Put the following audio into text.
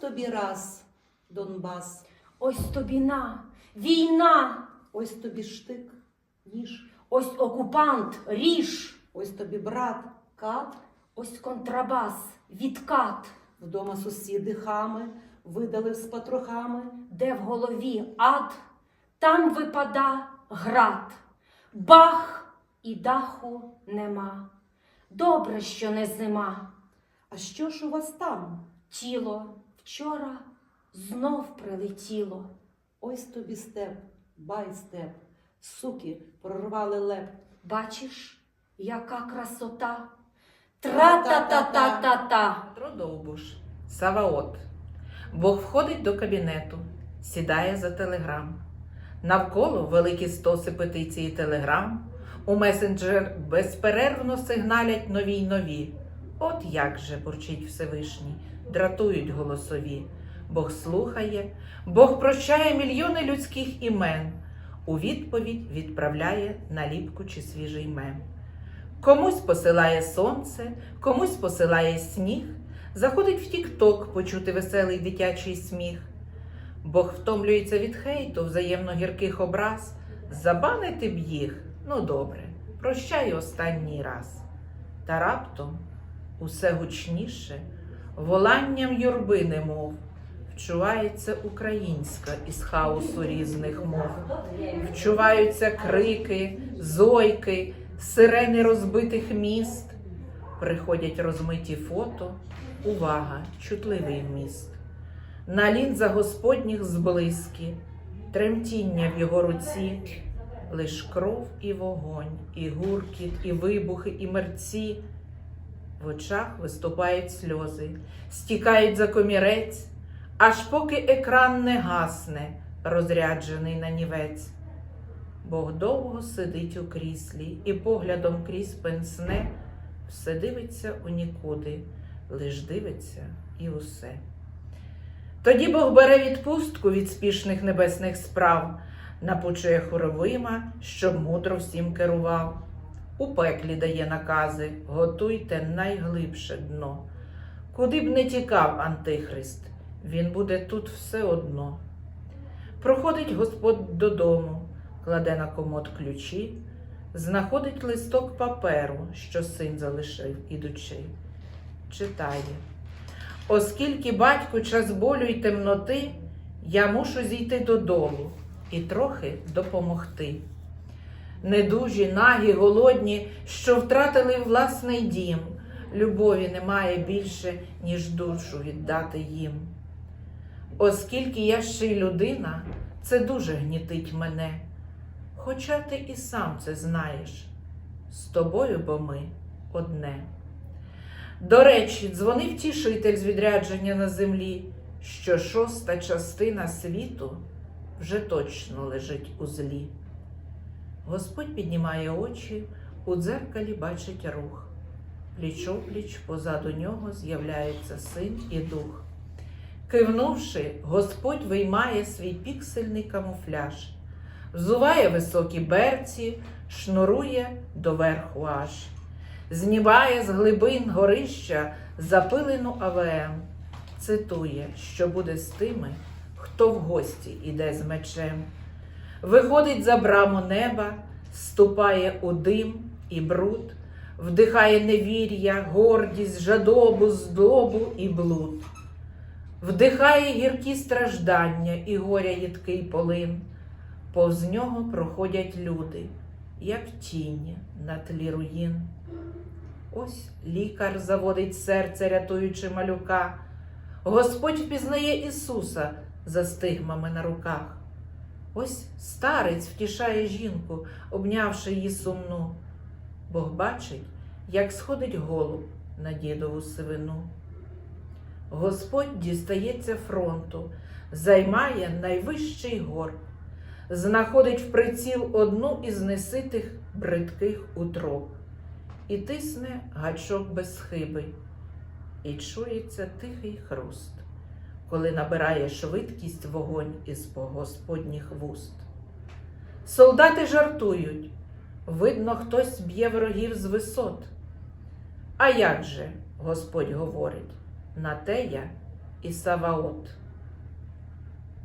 тобі раз, Донбас, Ось тобі на, війна, ось тобі штик, ніж, ось окупант, ріж, ось тобі брат, кат, ось контрабас, відкат, вдома сусіди хами, видали з патрохами. де в голові ад, там випада град. Бах і даху нема. Добре, що не зима. А що ж у вас там? Тіло вчора знов прилетіло. Ось тобі степ, бай степ, суки прорвали леп. Бачиш, яка красота. Тра-та-та-та-та-та. Продовбуш, Саваот. Бог входить до кабінету, сідає за телеграм. Навколо великі стоси петиції телеграм. У месенджер безперервно сигналять нові й нові. От як же бурчить Всевишній, дратують голосові. Бог слухає, Бог прощає мільйони людських імен. У відповідь відправляє наліпку чи свіжий мем. Комусь посилає сонце, комусь посилає сніг, заходить в тік-ток почути веселий дитячий сміх. Бог втомлюється від хейту, взаємно гірких образ. Забанити б їх, ну добре, прощай останній раз. Та раптом усе гучніше, воланням юрби немов, вчувається українська із хаосу різних мов. Вчуваються крики, зойки, сирени розбитих міст. Приходять розмиті фото, увага, чутливий вміст. На лінзах господніх зблиски, тремтіння в його руці, лиш кров і вогонь, і гуркіт, і вибухи, і мерці. В очах виступають сльози, стікають за комірець, аж поки екран не гасне, розряджений на нівець. Бог довго сидить у кріслі і поглядом крізь пенсне, все дивиться у нікуди, лиш дивиться і усе. Тоді Бог бере відпустку від спішних небесних справ, напучує хоровима, щоб мудро всім керував. У пеклі дає накази, готуйте найглибше дно. Куди б не тікав Антихрист, він буде тут все одно. Проходить Господь додому, кладе на комод ключі, знаходить листок паперу, що син залишив, ідучи, читає. Оскільки батьку час болю й темноти, я мушу зійти додолу і трохи допомогти. Недужі, нагі, голодні, що втратили власний дім, любові немає більше, ніж душу віддати їм. Оскільки я ще й людина, це дуже гнітить мене. Хоча ти і сам це знаєш, з тобою бо ми одне. До речі, дзвонив тішитель з відрядження на землі, що шоста частина світу вже точно лежить у злі. Господь піднімає очі, у дзеркалі бачить рух. Пліч-опліч позаду нього з'являється син і дух. Кивнувши, Господь виймає свій піксельний камуфляж, взуває високі берці, шнурує доверху аж, знімає з глибин горища запилену АВМ, цитує, що буде з тими, хто в гості іде з мечем. Виходить за браму неба, ступає у дим і бруд, вдихає невір'я, гордість, жадобу, здобу і блуд, вдихає гіркі страждання і горя їдкий полин. Повз нього проходять люди, як тіні на тлі руїн. Ось лікар заводить серце, рятуючи малюка. Господь впізнає Ісуса за стигмами на руках. Ось старець втішає жінку, обнявши її сумну. Бог бачить, як сходить голуб на дідову сивину. Господь дістається фронту, займає найвищий гор, знаходить в приціл одну із неситих бридких утроб і тисне гачок без хиби, і чується тихий хруст коли набирає швидкість вогонь із господніх вуст. Солдати жартують, видно, хтось б'є ворогів з висот. А як же, Господь говорить, на те я і Саваот.